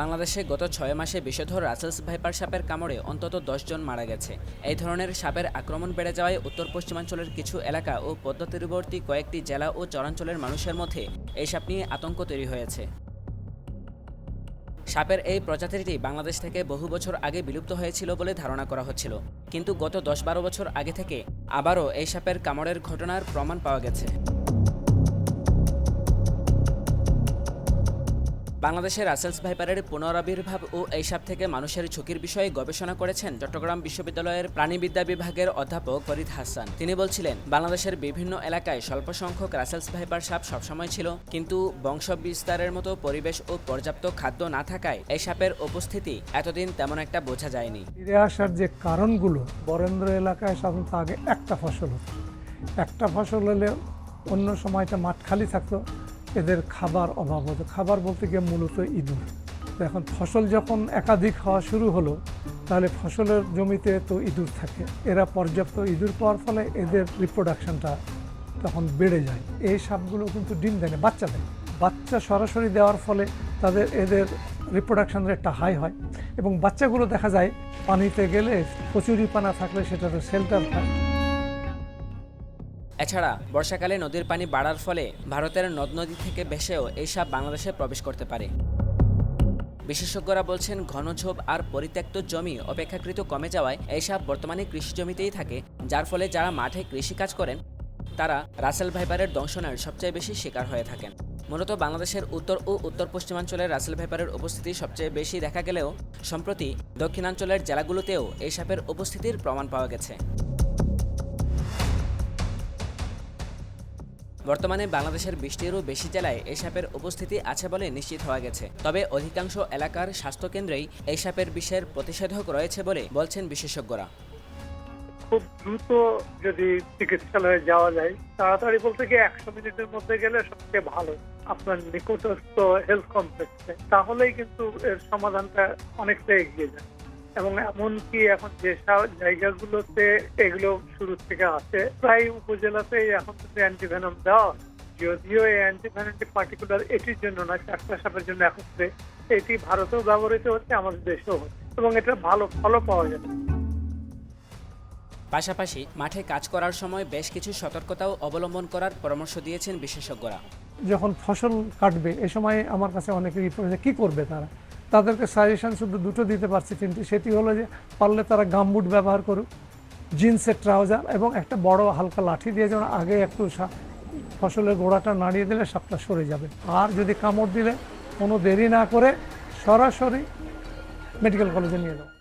বাংলাদেশে গত ছয় মাসে বিষধর রাসেলস ভাইপার সাপের কামড়ে অন্তত জন মারা গেছে। এই ধরনের সাপের আক্রমণ বেড়ে যাওয়ায় উত্তর পশ্চিমাঞ্চলের কিছু এলাকা ও পদ্মতীরবর্তী কয়েকটি জেলা ও চরাঞ্চলের মানুষের মধ্যে এই সাপ নিয়ে আতঙ্ক তৈরি হয়েছে। সাপের এই প্রজাতিটি বাংলাদেশ থেকে বহু বছর আগে বিলুপ্ত হয়েছিল বলে ধারণা করা হচ্ছিল। কিন্তু গত দশ বারো বছর আগে থেকে আবারও এই সাপের কামড়ের ঘটনার প্রমাণ পাওয়া গেছে। বাংলাদেশের রাসেলস ভাইপারের পুনরাবির্ভাব ও এই সাপ থেকে মানুষের ঝুঁকির বিষয়ে গবেষণা করেছেন চট্টগ্রাম বিশ্ববিদ্যালয়ের প্রাণীবিদ্যা বিভাগের অধ্যাপক ফরিদ হাসান। তিনি বলছিলেন, বাংলাদেশের বিভিন্ন এলাকায় স্বল্প সংখ্যক রাসেলস ভাইপার সাপ সবসময় ছিল, কিন্তু বংশ বিস্তারের মতো পরিবেশ ও পর্যাপ্ত খাদ্য না থাকায় এই সাপের উপস্থিতি এতদিন তেমন একটা বোঝা যায়নি। ফিরে আসার যে কারণগুলো, বরেন্দ্র এলাকায় সাধারণত আগে একটা ফসল হতো। একটা ফসল হলে অন্য সময়টা মাঠ খালি থাকতো এদের খাবার অভাব হতো খাবার বলতে গিয়ে মূলত ইঁদুর। তো এখন ফসল যখন একাধিক হওয়া শুরু হলো তাহলে ফসলের জমিতে তো ইঁদুর থাকে। এরা পর্যাপ্ত ইঁদুর পাওয়ার ফলে এদের রিপ্রোডাকশনটা তখন বেড়ে যায়। এই সাপগুলো কিন্তু ডিম দেয় না, বাচ্চা দেয়। বাচ্চা সরাসরি দেওয়ার ফলে তাদের এদের রিপ্রোডাকশন রেটটা হাই হয়। এবং বাচ্চাগুলো দেখা যায় পানিতে গেলে কচুরি পানা থাকলে সেটাতে শেল্টার পায় এছাড়া বর্ষাকালে নদীর পানি বাড়ার ফলে ভারতের নদ নদী থেকে ভেসেও এই সাপ বাংলাদেশে প্রবেশ করতে পারে। বিশেষজ্ঞরা বলছেন ঘনঝোপ আর পরিত্যক্ত জমি অপেক্ষাকৃত কমে যাওয়ায় এই সাপ বর্তমানে কৃষি জমিতেই থাকে, যার ফলে যারা মাঠে কৃষিকাজ করেন, তারা রাসেল ভাইপারের দংশনের সবচেয়ে বেশি শিকার হয়ে থাকেন। মূলত বাংলাদেশের উত্তর ও উত্তর পশ্চিমাঞ্চলে রাসেল ভাইপারের উপস্থিতি সবচেয়ে বেশি দেখা গেলেও, সম্প্রতি দক্ষিণাঞ্চলের জেলাগুলোতেও এই সাপের উপস্থিতির প্রমাণ পাওয়া গেছে। বর্তমানে বাংলাদেশের বিশটিরও বেশি জেলায় এই সাপের উপস্থিতি আছে বলে নিশ্চিত হওয়া গেছে। তবে অধিকাংশ এলাকার স্বাস্থ্যকেন্দ্রেই এই সাপের বিষের প্রতিষেধক রয়েছে বলে বলছেন বিশেষজ্ঞরা। খুব দ্রুত যদি চিকিৎসালয়ে যাওয়া যায়, তাড়াতাড়ি বলতে গিয়ে একশো মিনিটের মধ্যে গেলে সবচেয়ে ভালো। আপনার নিকটস্থ হেলথ কমপ্লেক্সে তাহলেই কিন্তু এর সমাধানটা অনেকটা এগিয়ে যায় এবং এমনকি এখন যেসব জায়গাগুলোতে এগুলো শুরু থেকে আছে প্রায় উপজেলাতেই এখন কিন্তু অ্যান্টিভেনম দেওয়া যদিও এই অ্যান্টিভেনমটি পার্টিকুলার এটির জন্য না চারটা সাপের জন্য একত্রে। এটি ভারতেও ব্যবহৃত হচ্ছে আমাদের দেশেও হচ্ছে এবং এটা ভালো ফলও পাওয়া যাচ্ছে। পাশাপাশি মাঠে কাজ করার সময় বেশ কিছু সতর্কতাও অবলম্বন করার পরামর্শ দিয়েছেন বিশেষজ্ঞরা। যখন ফসল কাটবে এ সময় আমার কাছে অনেকে রিপোর্ট কী করবে তারা? তাদেরকে সাজেশান শুধু দুটো দিতে পারছি কিন্তু সেটি হলো যে, পারলে তারা গামবুট ব্যবহার করুক জিন্সের ট্রাউজার এবং একটা বড় হালকা লাঠি দিয়ে যেন আগে একটু ফসলের গোড়াটা নাড়িয়ে দিলে সাপটা সরে যাবে। আর যদি কামড় দিলে কোনো দেরি না করে সরাসরি মেডিকেল কলেজে নিয়ে যাও।